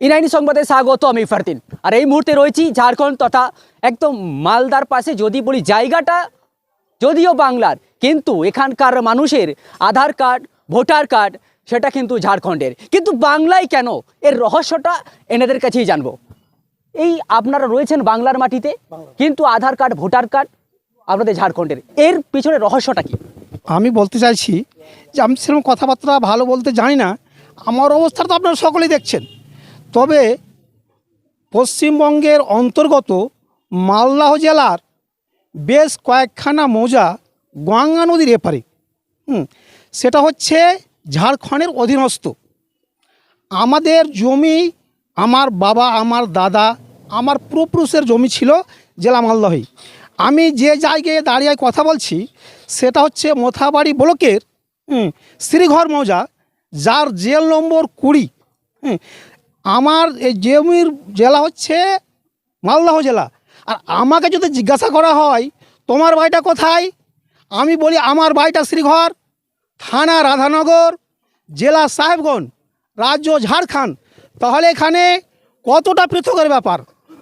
ইনাইনি সংবাদে স্বাগত আমি ফারদিন। আর এই মুহূর্তে রয়েছি ঝাড়খণ্ড তথা একদম মালদার পাশে যদি বলি জায়গাটা যদিও বাংলার কিন্তু এখানকার মানুষের আধার কার্ড ভোটার কার্ড সেটা কিন্তু ঝাড়খণ্ডের। কিন্তু বাংলায় কেন? এর রহস্যটা এনাদের কাছেই জানব। এই আপনারা রয়েছেন বাংলার মাটিতে কিন্তু আধার কার্ড ভোটার কার্ড আপনাদের ঝাড়খণ্ডের। এর পিছনে রহস্যটা কি? আমি বলতে চাইছি যে আমি সেরকম কথাবার্তা ভালো বলতে জানি না। আমার অবস্থা তো আপনারা সকলেই দেখছেন। তবে পশ্চিমবঙ্গের অন্তর্গত মালদাহ জেলার বেশ কয়েকখানা মৌজা গঙ্গা নদীর এপারে। হুম সেটা হচ্ছে ঝাড়খণ্ডের অধীনস্থ। আমাদের জমি আমার বাবা আমার দাদা আমার পূর্বপুরুষের জমি ছিল জেলা মালদহে আমি যে জায়গায় দাঁড়িয়ে কথা বলছি সেটা হচ্ছে মোথাবাড়ি ব্লকের হুম, শ্রীঘর মৌজা যার জেল নম্বর কুড়ি। আমার এই জমির জেলা হচ্ছে মালদহ জেলা। আর আমাকে যদি জিজ্ঞাসা করা হয়, তোমার বাড়িটা কোথায়? আমি বলি, আমার বাড়িটা শ্রীঘর, থানা রাধানগর, জেলা সাহেবগঞ্জ, রাজ্য ঝাড়খণ্ড। তাহলে এখানে কতটা পৃথকের ব্যাপার?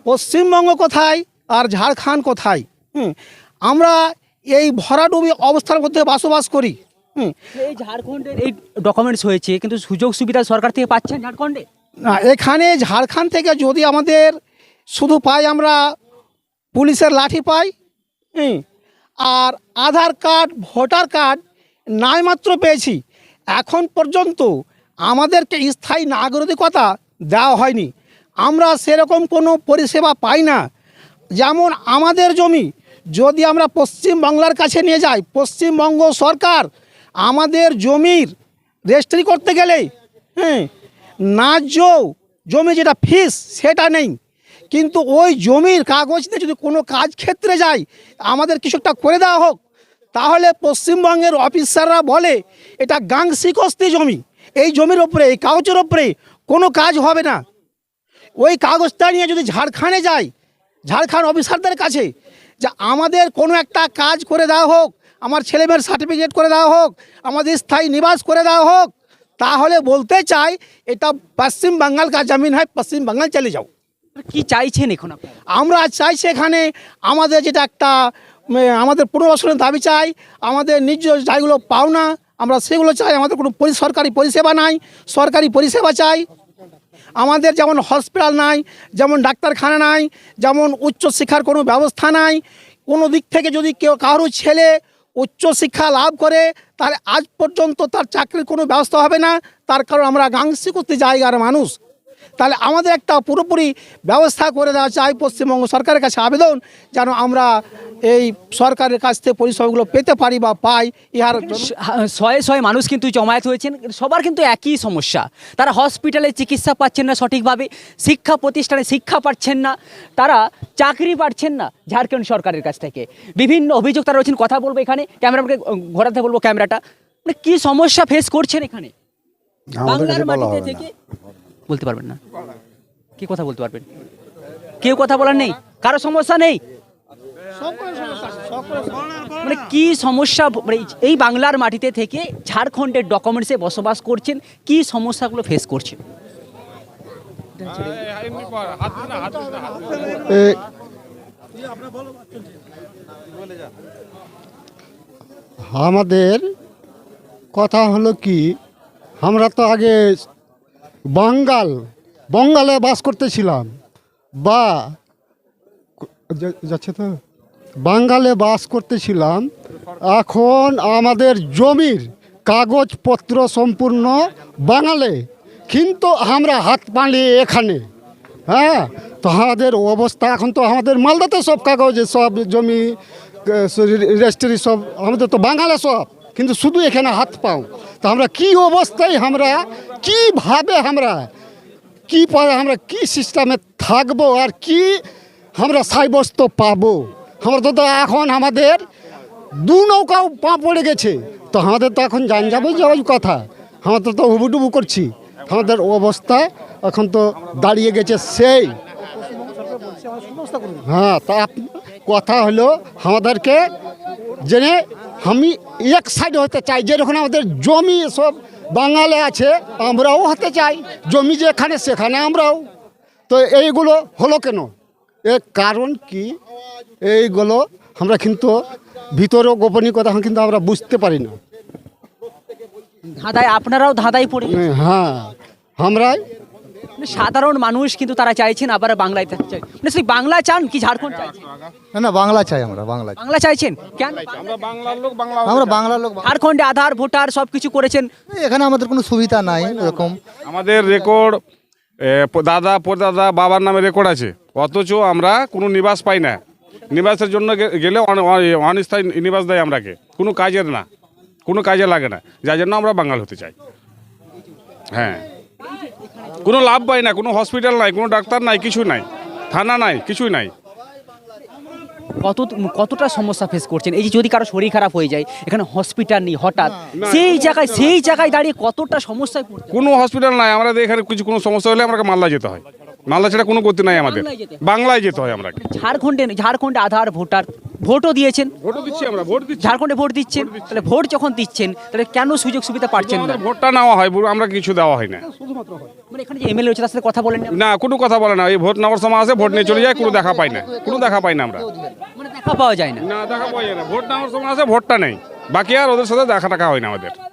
পশ্চিমবঙ্গ কোথায় আর ঝাড়খণ্ড কোথায়? হুম, আমরা এই ভরাডুবি অবস্থার মধ্যে বসবাস করি। হুম। এই ঝাড়খণ্ডের এই ডকুমেন্টস হয়েছে, কিন্তু সুযোগ সুবিধা সরকার থেকে পাচ্ছেন ঝাড়খণ্ডে? না, এখানে ঝাড়খণ্ড থেকে যদি আমাদের শুধু পাই আমরা পুলিশের লাঠি পাই আর আধার কার্ড, ভোটার কার্ড নাই মাত্র পেয়েছি। এখন পর্যন্ত আমাদেরকে স্থায়ী নাগরিকতা দেওয়া হয়নি। আমরা সেরকম কোনো পরিষেবা পাই না। যেমন আমাদের জমি, যদি আমরা পশ্চিম বাংলার কাছে নিয়ে যাই, পশ্চিমবঙ্গ সরকার আমাদের জমির রেজিস্ট্রি করতে গেলে হ্যাঁ ন্যায্য জমি যেটা ফিস, সেটা নেই। কিন্তু ওই জমির কাগজ দিয়ে যদি কোনো কাজ ক্ষেত্রে যাই আমাদের কিছু একটা করে দেওয়া হোক। তাহলে পশ্চিমবঙ্গের অফিসাররা বলে, এটা গাংসিকস্তি জমি। এই জমির ওপরে এই কাগজের ওপরে কোনো কাজ হবে না। ওই কাগজটা নিয়ে যদি ঝাড়খানে যাই ঝাড়খণ্ড অফিসারদের কাছে, যে আমাদের কোনো একটা কাজ করে দেওয়া হোক, আমার ছেলেমেয়ের সার্টিফিকেট করে দেওয়া হোক, আমাদের স্থায়ী নিবাস করে দেওয়া হোক তাহলে বলতে চাই এটা পশ্চিম বাঙ্গাল কা জমিন হয় পশ্চিম বাঙ্গাল চলে যাও। কি চাইছেন এখন আমরা চাইছি এখানে আমাদের যেটা একটা আমাদের পুনর্বাসনের দাবি চাই আমাদের নিজ জায়গাগুলো পাও না আমরা সেগুলো চাই আমাদের কোনো সরকারি পরিষেবা নাই সরকারি পরিষেবা চাই। আমাদের যেমন হসপিটাল নাই যেমন ডাক্তারখানা নাই যেমন উচ্চশিক্ষার কোনো ব্যবস্থা নাই কোনো দিক থেকে যদি কেউ কারও ছেলে উচ্চশিক্ষা লাভ করে, তার আজ পর্যন্ত তার চাকরির কোনো ব্যবস্থা হবে না। তার কারণ আমরা গাংসিকস্তি জায়গার মানুষ। তাহলে আমাদের একটা পুরোপুরি ব্যবস্থা করে দেওয়া চাই পশ্চিমবঙ্গ সরকারের কাছে আবেদন যেন আমরা এই সরকারের কাছ থেকে পরিষেবাগুলো পেতে পারি বা পাই ইহার শয়ে শয়ে মানুষ কিন্তু জমায়েত হয়েছেন সবার কিন্তু একই সমস্যা। তারা হসপিটালে চিকিৎসা পাচ্ছেন না সঠিকভাবে শিক্ষা প্রতিষ্ঠানে শিক্ষা পাচ্ছেন না তারা চাকরি পাচ্ছেন না ঝাড়খণ্ড সরকারের কাছ থেকে। বিভিন্ন অভিযোগ তারা রয়েছেন কথা বলব এখানে ক্যামেরাকে ঘোরাতে বলব ক্যামেরাটা। মানে কী সমস্যা ফেস করছেন এখানে? বাংলার মাটিতে থেকে বলতে পারবেন না। কি কথা বলতে পারবেন? কেউ কথা বলার নেই? কারও সমস্যা নেই? মানে কি সমস্যা মানে এই বাংলার মাটিতে থেকে ঝাড়খণ্ডের ডকুমেন্টসে বসবাস করছেন, কি সমস্যাগুলো ফেস করছেন? আমাদের কথা হলো কি, আমরা তো আগে বাঙ্গাল, বঙ্গালে বাস করতেছিলাম। বা যাচ্ছে তো? বাঙ্গালে বাস করতেছিলাম। এখন আমাদের জমির কাগজপত্র সম্পূর্ণ বাঙালে। কিন্তু আমরা হাত পালি এখানে হ্যাঁ? তো আমাদের অবস্থা, এখন তো আমাদের মালদাতে সব কাগজ সব জমি রেজিস্ট্রি সব, আমাদের তো বাঙালে সব। কিন্তু শুধু এখানে হাত পাও। তো আমরা কি অবস্থায় আমরা, কীভাবে আমরা, কি আমরা, কি সিস্টেমে থাকব আর কি আমরা সাব্যস্ত পাবো? আমরা তো তো এখন আমাদের দু নৌকাও পা পড়ে গেছে। তো আমাদের তো এখন জান যাবে যাওয়ার কথা। আমাদের তো হুবুডুবু করছি। আমাদের অবস্থা এখন তো দাঁড়িয়ে গেছে সেই। হ্যাঁ তা কথা হলো আমাদেরকে জেনে আমি এক সাইড হতে চাই যেরকম আমাদের জমি সব বাঙালি আছে আমরাও হতে চাই জমি যেখানে সেখানে আমরাও। তো এইগুলো হলো কেন? এর কারণ কি? এইগুলো আমরা কিন্তু ভিতরেও গোপনীয় কথা কিন্তু আমরা বুঝতে পারি না। ধাঁধায় আপনারাও ধাঁধায় পড়ে হ্যাঁ আমরাই সাধারণ মানুষ কিন্তু তারা চাইছেন আবার বাংলায় চাই। মানে সেই বাংলা চান কি ঝাড়খণ্ড চাইছেন না না বাংলা চাই আমরা বাংলা বাংলা চাইছেন? কেন? আমরা বাংলার লোক ঝাড়খণ্ডে আধার ভোটার সব কিছু করেছেন। এখানে আমাদের কোনো সুবিধা নাই এরকম। আমাদের রেকর্ড দাদা পরদাদা বাবার নামে রেকর্ড আছে। অথচ আমরা কোনো নিবাস পাই না। নিবাসের জন্য গে- গেলে অনিস্থায়ী নিবাস দেয় আমরাকে। কোনো কাজের না। কোনো কাজে লাগে না। যার জন্য আমরা বাঙাল হতে চাই। হ্যাঁ। কোনো লাভ পাই না কোনো হসপিটাল নাই কোনো ডাক্তার নাই কিছু নাই থানা নাই কিছুই নাই। কত কতটা সমস্যা ফেস করছেন? এই যে যদি কারও শরীর খারাপ হয়ে যায় এখানে হসপিটাল নেই হঠাৎ। সেই জায়গায় সেই জায়গায় দাঁড়িয়ে কতটা সমস্যায় কোনো হসপিটাল নাই আমাদের এখানে কিছু কোনো সমস্যা হলে আমাকে মালদা যেতে হয়। মালদা ছাড়া কোনো গতি নাই আমাদের। বাংলায় যেতে হয়। বাংলায় যেতে হয় আমরা ঝাড়খণ্ডে ঝাড়খণ্ডে আধার ভোটার ভোটও দিয়েছেন। ভোটও দিচ্ছি আমরা ভোট দিচ্ছি। ঝাড়খণ্ডে ভোট দিচ্ছেন। তাহলে ভোট যখন দিচ্ছেন তাহলে কেন সুযোগ সুবিধা পাচ্ছেন না? ভোটটা নেওয়া হয় আমরা কিছু দেওয়া হয় না। মানে এখানে যে এমএলএ হচ্ছে তার সাথে কথা বলেন না? না কোনো কথা বলে না। এই ভোট নেওয়ার সময় আসে ভোট নিয়ে চলে যায় কোনো দেখা পাই না। কোনো দেখা পাই না আমরা। মানে দেখা পাওয়া যায় না। না দেখা পাই না। ভোট নেওয়ার সময় আসে ভোটটা নেই। বাকি আর ওদের সাথে দেখা টাকা হয় না আমাদের।